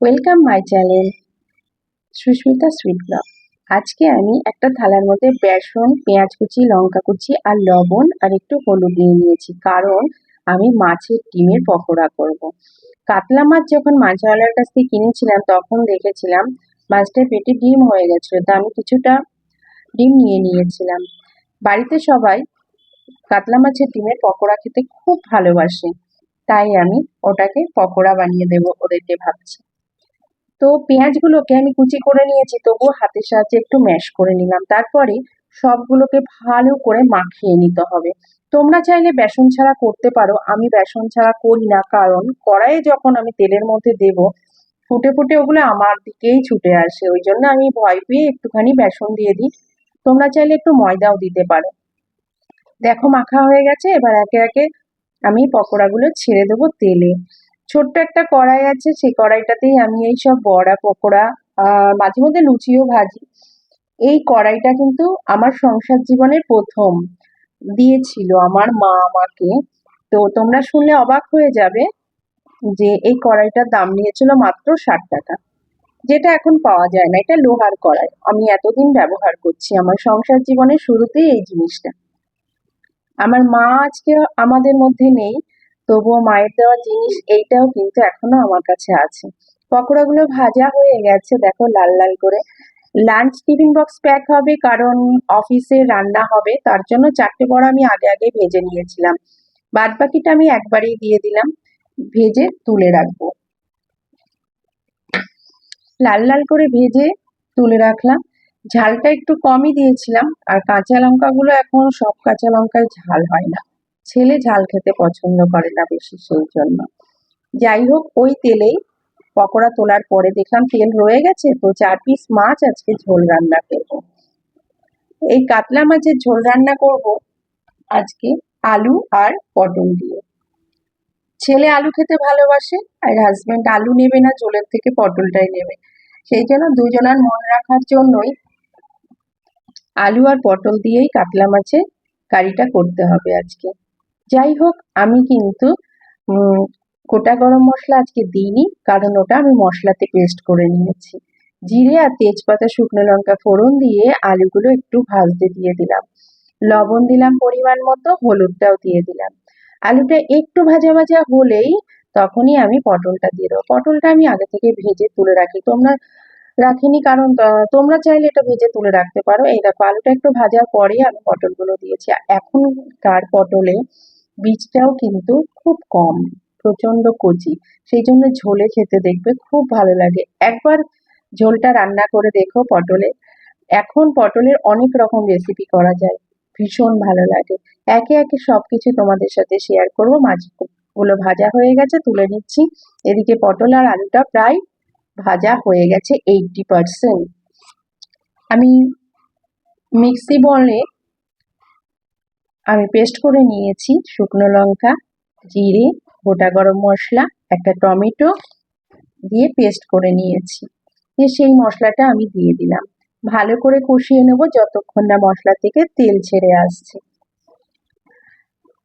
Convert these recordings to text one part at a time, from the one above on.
Welcome my channel Susmita sweet blog আজকে আমি একটা থালার মধ্যে বেসন, পেঁয়াজ কুচি, লঙ্কা কুচি আর লবণ আর একটু হলুদ নিয়ে নিয়েছি। কারণ আমি মাছের ডিমের পকোড়া করব। কাতলা মাছ যখন মাছওয়ালার কাছ থেকে কিনেছিলাম, তখন দেখেছিলাম মাছটার পেটে ডিম হয়ে গেছিল, তা আমি কিছুটা ডিম নিয়ে নিয়েছিলাম। বাড়িতে সবাই কাতলা মাছের ডিমের পকোড়া খেতে খুব ভালোবাসে। তাই আমি ওটাকে পকোড়া বানিয়ে দেবো, ওদেরকে ভাবছি। তো পেঁয়াজগুলোকে আমি কুচি করে নিয়েছি, তবুও হাতের সাহায্যে একটু ম্যাশ করে নিলাম। তারপরে সবগুলোকে ভালো করে মাখিয়ে নিতে হবে। তোমরা চাইলে বেসন ছাড়া করতে পারো, আমি বেসন ছাড়া করি না, কারণ কড়াইয়ে যখন আমি তেলের মধ্যে দেব, ফুটে ফুটে ওগুলো আমার দিকেই ছুটে আসে, ওই জন্য আমি ভয় পেয়ে একটুখানি বেসন দিয়ে দিই। তোমরা চাইলে একটু ময়দাও দিতে পারো। দেখো মাখা হয়ে গেছে, এবার একে একে আমি পকোড়াগুলো ছেড়ে দেবো তেলে। ছোট্ট একটা কড়াই আছে, সেই কড়াইটাতেই আমি এই সব বড়া, পকোড়া মাঝে মধ্যে লুচিও ভাজি। এই কড়াইটা কিন্তু আমার সংসার জীবনের প্রথম। দিয়েছিল আমার মা আমাকে। তো তোমরা শুনলে অবাক হয়ে যাবে যে এই কড়াইটার দাম নিয়েছিল মাত্র ষাট টাকা, যেটা এখন পাওয়া যায় না। এটা লোহার কড়াই। আমি এতদিন ব্যবহার করছি আমার সংসার জীবনের শুরুতেই এই জিনিসটা। আমার মা আজকে আমাদের মধ্যে নেই। তবুও মায়ের দেওয়া জিনিস এইটাও কিন্তু এখনও আমার কাছে আছে। পকোড়াগুলো ভাজা হয়ে গেছে, দেখো লাল লাল করে। লাঞ্চ টিফিন বক্স প্যাক হবে, কারণ অফিসে রান্না হবে, তার জন্য চারটে বড় আমি আগে আগে ভেজে নিয়েছিলাম। বাদ বাকিটা আমি একবারেই দিয়ে দিলাম, ভেজে তুলে রাখব। লাল লাল করে ভেজে তুলে রাখলাম। ঝালটা একটু কমই দিয়েছিলাম, আর কাঁচা লঙ্কাগুলো এখন সব কাঁচা লঙ্কায় ঝাল হয় না। ছেলে ঝাল খেতে পছন্দ করে না বেশি সেই জন্য। যাই হোক, ওই তেলেই পকোড়া তোলার পরে দেখলাম তেল রয়ে গেছে, তো চার পিস মাছ আজকে ঝোল রান্না করব। এই কাতলা মাছের ঝোল রান্না করব আজকে আলু আর পটল দিয়ে। ছেলে আলু খেতে ভালোবাসে, আর হাজব্যান্ড আলু নেবে না, ঝোলের থেকে পটলটাই নেবে। সেই জন্য দুজনার মন রাখার জন্যই আলু আর পটল দিয়েই কাতলা মাছের কারিটা করতে হবে আজকে। যাই হোক, আমি কিন্তু গোটা গরম মশলা আজকে দিইনি, কারণ ওটা আমি মশলাতে পেস্ট করে নিয়েছি। জিরে আর তেজপাতা, শুকনো লঙ্কা ফোড়ন দিয়ে আলুগুলো একটু ভাজতে দিয়ে দিলাম। লবণ দিলাম পরিমাণ মতো, হলুদটাও দিয়ে দিলাম। আলুটা একটু ভাজা ভাজা হলেই তখনই আমি পটলটা দিয়ে দেবো। পটলটা আমি আগে থেকে ভেজে তুলে রাখি। তোমরা রাখিনি কারণ তোমরা চাইলে এটা ভেজে তুলে রাখতে পারো। এই দেখো, আলুটা একটু ভাজার পরেই আমি পটলগুলো দিয়েছি। এখনকার পটলে বীজটাও কিন্তু খুব কম প্রচণ্ড কচি। সেই জন্য ঝোলে খেতে দেখবে খুব ভালো লাগে। একবার ঝোলটা রান্না করে দেখো পটলে। এখন পটলের অনেক রকম রেসিপি করা যায়। ভীষণ ভালো লাগে। একে একে সব কিছু তোমাদের সাথে শেয়ার করব। মাছগুলো ভাজা হয়ে গেছে, তুলে নিচ্ছি। এদিকে পটল আর আলুটা প্রায় ভাজা হয়ে গেছে এইটটি পারসেন্ট আমি মিক্সি বলে আমি পেস্ট করে নিয়েছি শুকনো লঙ্কা, জিরে, গোটা গরম মশলা, একটা টমেটো দিয়ে পেস্ট করে নিয়েছি। দিয়ে সেই মশলাটা আমি দিয়ে দিলাম। ভালো করে কষিয়ে নেব যতক্ষণ না মশলা থেকে তেল ছেড়ে আসছে।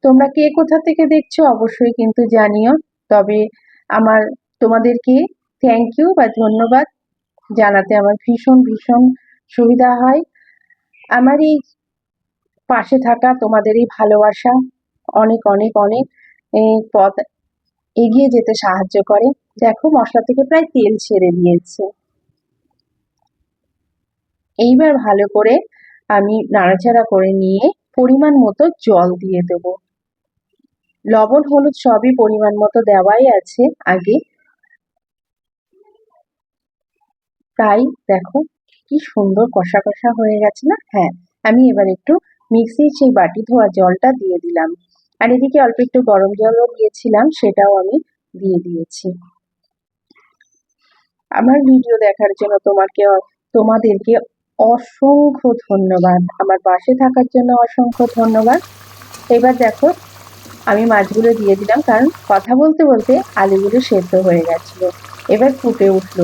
তোমরা কে কোথা থেকে দেখছ অবশ্যই কিন্তু জানিও। তবে আমার তোমাদেরকে থ্যাংক ইউ বা ধন্যবাদ জানাতে আমার ভীষণ ভীষণ সুবিধা হয়। আমার এই পাশে থাকা তোমাদের এই ভালোবাসা অনেক অনেক অনেক পথ এগিয়ে যেতে সাহায্য করে। দেখো, মশলা থেকে প্রায় তেল ছেড়ে দিয়েছে। এইবার ভালো করে আমি নাড়াচাড়া করে নিয়ে পরিমাণ মতো জল দিয়ে দেবো। লবণ, হলুদ সবই পরিমাণ মতো দেওয়াই আছে আগে। তাই দেখো, কি সুন্দর কষা কষা হয়ে গেছে না? হ্যাঁ আমি এবার একটু মিক্সির সেই বাটি ধোয়া জলটা দিয়ে দিলাম। আর এদিকে অল্প একটু গরম জলও দিয়েছিলাম, সেটাও আমি দিয়ে দিয়েছি। আমার ভিডিও দেখার জন্য তোমাকে, তোমাদেরকে অসংখ্য ধন্যবাদ। আমার পাশে থাকার জন্য অসংখ্য ধন্যবাদ। এবার দেখো, আমি মাছগুলো দিয়ে দিলাম, কারণ কথা বলতে বলতে আলুগুলো সেদ্ধ হয়ে গেছিল। এবার ফুটে উঠল।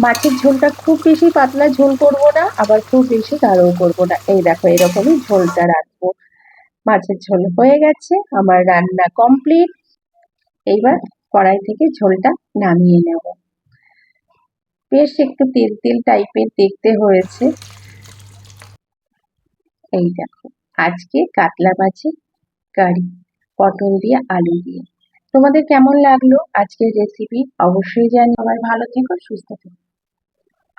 মাছের ঝোলটা খুব বেশি পাতলা ঝোল করব না, আবার খুব বেশি গাঢ়ও করব না। এই দেখো, এরকমই ঝোলটা রাখব। মাছের ঝোল হয়ে গেছে, আমার রান্না কমপ্লিট এইবার কড়াই থেকে ঝোলটা নামিয়ে নেব। বেশ একটু তেল তেল টাইপের দেখতে হয়েছে। এই দেখো, আজকে কাতলা মাছের কারি, পটল দিয়ে আলু দিয়ে। তোমাদের কেমন লাগল আজকের রেসিপি অবশ্যই জানি সবাই ভালো থেকো, সুস্থ থেকো।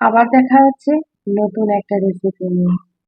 আবার দেখা হচ্ছে নতুন একটা রেসিপি নিয়ে।